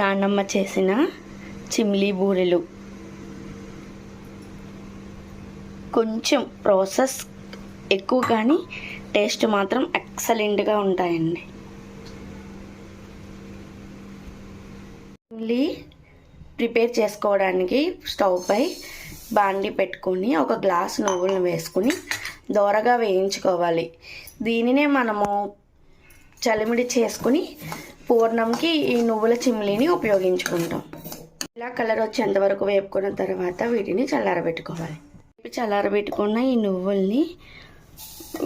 నాన్నమ్మ చేసిన చిమ్లీ బూరెలు. కొంచెం ప్రాసెస్ ఎక్కువ కానీ టేస్ట్ మాత్రం ఎక్సలెంట్గా ఉంటాయండి. చిమ్లీ ప్రిపేర్ చేసుకోవడానికి స్టవ్ పై బాండి పెట్టుకొని ఒక గ్లాస్ నువ్వులను వేసుకుని దోరగా వేయించుకోవాలి. దీనినే మనము చలిమిడి చేసుకుని పూర్ణంకి ఈ నువ్వుల చిమ్లీని ఉపయోగించుకుంటాం. ఇలా కలర్ వచ్చేంత వరకు వేపుకున్న తర్వాత వీటిని చల్లారబెట్టుకోవాలి. చల్లారబెట్టుకున్న ఈ నువ్వుల్ని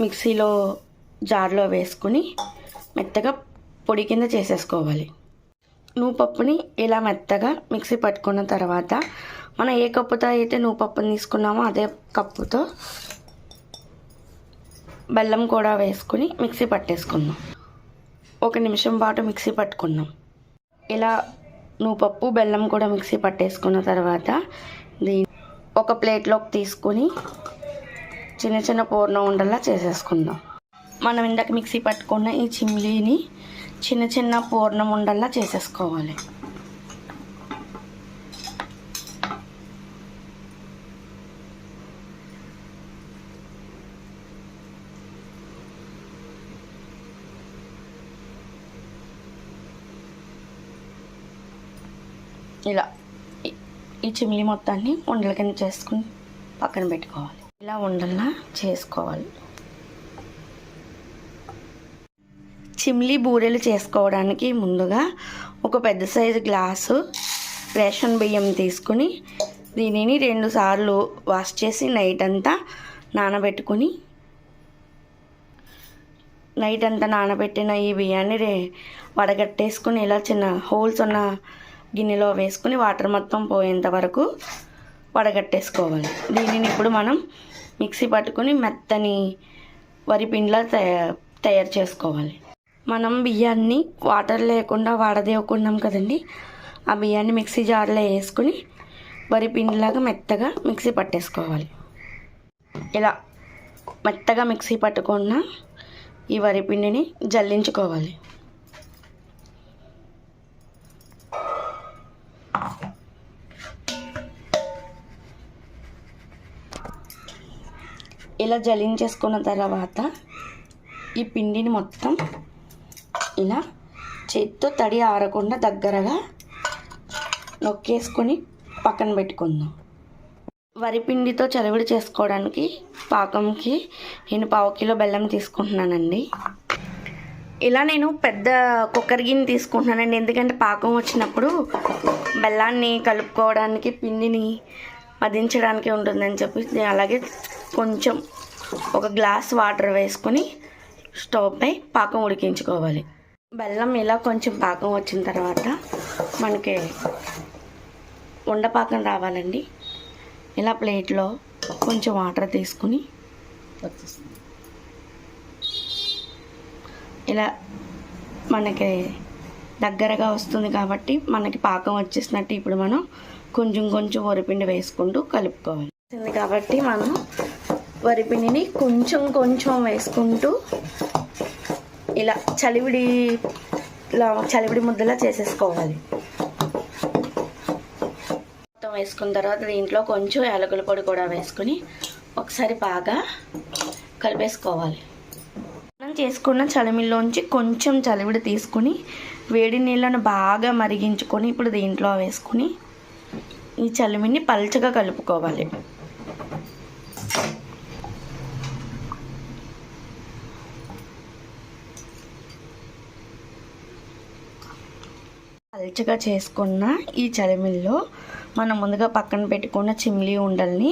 మిక్సీలో జార్లో వేసుకుని మెత్తగా పొడి కింద చేసేసుకోవాలి. నువ్వు పప్పుని ఇలా మెత్తగా మిక్సీ పట్టుకున్న తర్వాత మనం ఏ కప్పుతో అయితే నువ్వు పప్పుని తీసుకున్నామో అదే కప్పుతో బెల్లం కూడా వేసుకుని మిక్సీ పట్టేసుకుందాం. ఒక నిమిషం పాటు మిక్సీ పట్టుకున్నాం. ఇలా నువ్వు పప్పు బెల్లం కూడా మిక్సీ పట్టేసుకున్న తర్వాత దీని ఒక ప్లేట్లోకి తీసుకుని చిన్న చిన్న పూర్ణ ఉండల్లా చేసేసుకుందాం. మనం ఇందాక మిక్సీ పట్టుకున్న ఈ చిమ్లీని చిన్న చిన్న పూర్ణం ఉండల్లా చేసేసుకోవాలి. ఇలా ఈ- ఈ చిమ్లీ మొత్తాన్ని ఉండల కింద చేసుకుని పక్కన పెట్టుకోవాలి. ఇలా ఉండల్లా చేసుకోవాలి. చిమ్లీ బూరెలు చేసుకోవడానికి ముందుగా ఒక పెద్ద సైజు గ్లాసు రేషన్ బియ్యం తీసుకుని దీనిని రెండు సార్లు వాష్ చేసి నైట్ అంతా నానబెట్టుకుని నైట్ అంతా నానబెట్టిన ఈ బియ్యాన్ని రే వడగట్టేసుకుని ఇలా చిన్న హోల్స్ ఉన్న గిన్నెలో వేసుకుని వాటర్ మొత్తం పోయేంత వరకు వడగట్టేసుకోవాలి. దీనిని ఇప్పుడు మనం మిక్సీ పట్టుకుని మెత్తని వరి పిండిలా తయా- తయారు చేసుకోవాలి. మనం బియ్యాన్ని వాటర్ లేకుండా వాడదేవుకున్నాం కదండి ఆ బియ్యాన్ని మిక్సీ జార్లో వేసుకుని వరి పిండిలాగా మెత్తగా మిక్సీ పట్టేసుకోవాలి. ఇలా మెత్తగా మిక్సీ పట్టుకున్న ఈ వరి పిండిని జల్లించుకోవాలి. ఇలా జలించేసుకున్న తర్వాత ఈ పిండిని మొత్తం ఇలా చేతితో తడి ఆరకుండా దగ్గరగా నొక్కేసుకొని పక్కన పెట్టుకుందాం. వరి పిండితో చలివిడి చేసుకోవడానికి పాకంకి నేను పావు కిలో బెల్లం తీసుకుంటున్నానండి. ఇలా నేను పెద్ద కుక్కర్ గిన్నె తీసుకుంటున్నానండి. ఎందుకంటే పాకం వచ్చినప్పుడు బెల్లాన్ని కలుపుకోవడానికి పిండిని మదించడానికి ఉంటుందని చెప్పి నేను అలాగే కొంచెం ఒక గ్లాస్ వాటర్ వేసుకొని స్టవ్ పై పాకం ఉడికించుకోవాలి. బెల్లం ఇలా కొంచెం పాకం వచ్చిన తర్వాత మనకి ఉండపాకం రావాలండి. ఇలా ప్లేట్లో కొంచెం వాటర్ తీసుకుని ఇలా మనకి దగ్గరగా వస్తుంది కాబట్టి మనకి పాకం వచ్చేసినట్టు ఇప్పుడు మనం కొంచెం కొంచెం వరిపిండి వేసుకుంటూ కలుపుకోవాలి. కాబట్టి మనం వరిపిండిని కొంచెం కొంచెం వేసుకుంటూ ఇలా చలివిడి ఇలా చలివిడి ముద్దలా చేసేసుకోవాలి. మొత్తం వేసుకున్న తర్వాత దీంట్లో కొంచెం యాలకుల పొడి కూడా వేసుకుని ఒకసారి బాగా కలిపేసుకోవాలి. మనం చేసుకున్న చలిమిల్లోంచి కొంచెం చలివిడి తీసుకుని వేడి నీళ్ళను బాగా మరిగించుకొని ఇప్పుడు దీంట్లో వేసుకుని ఈ చలిమిని పల్చగా కలుపుకోవాలి. పల్చగా చేసుకున్న ఈ చలిమిల్లో మనం ముందుగా పక్కన పెట్టుకున్న చిమ్లీ ఉండల్ని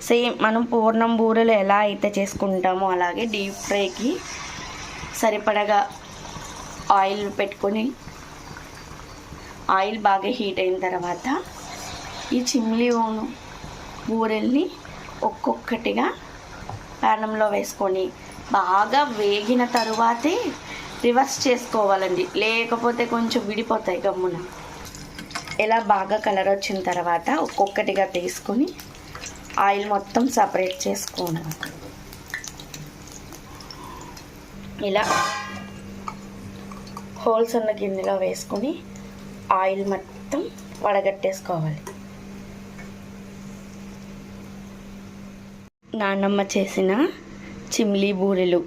సేమ్ మనం పూర్ణం బూరెలు ఎలా అయితే చేసుకుంటామో అలాగే డీప్ ఫ్రైకి సరిపడగా ఆయిల్ పెట్టుకొని ఆయిల్ బాగా హీట్ అయిన తర్వాత ఈ చిమ్లీ బూరెల్ని ఒక్కొక్కటిగా ప్యానంలో వేసుకొని బాగా వేగిన తరువాతే రివర్స్ చేసుకోవాలండి. లేకపోతే కొంచెం విడిపోతాయి గమ్మున. ఇలా బాగా కలర్ వచ్చిన తర్వాత ఒక్కొక్కటిగా తీసుకొని ఆయిల్ మొత్తం సపరేట్ చేసుకోవాలి ఇలా హోల్స్ ఉన్న గిన్నెలో వేసుకొని ఆయిల్ మొత్తం వడగట్టేసుకోవాలి. నాన్నమ్మ చేసిన చిమ్లీ బూరెలు.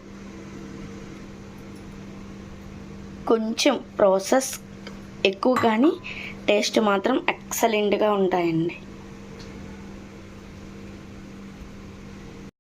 కొంచెం ప్రాసెస్ ఎక్కువ కానీ టేస్ట్ మాత్రం ఎక్సలెంట్గా ఉంటాయండి.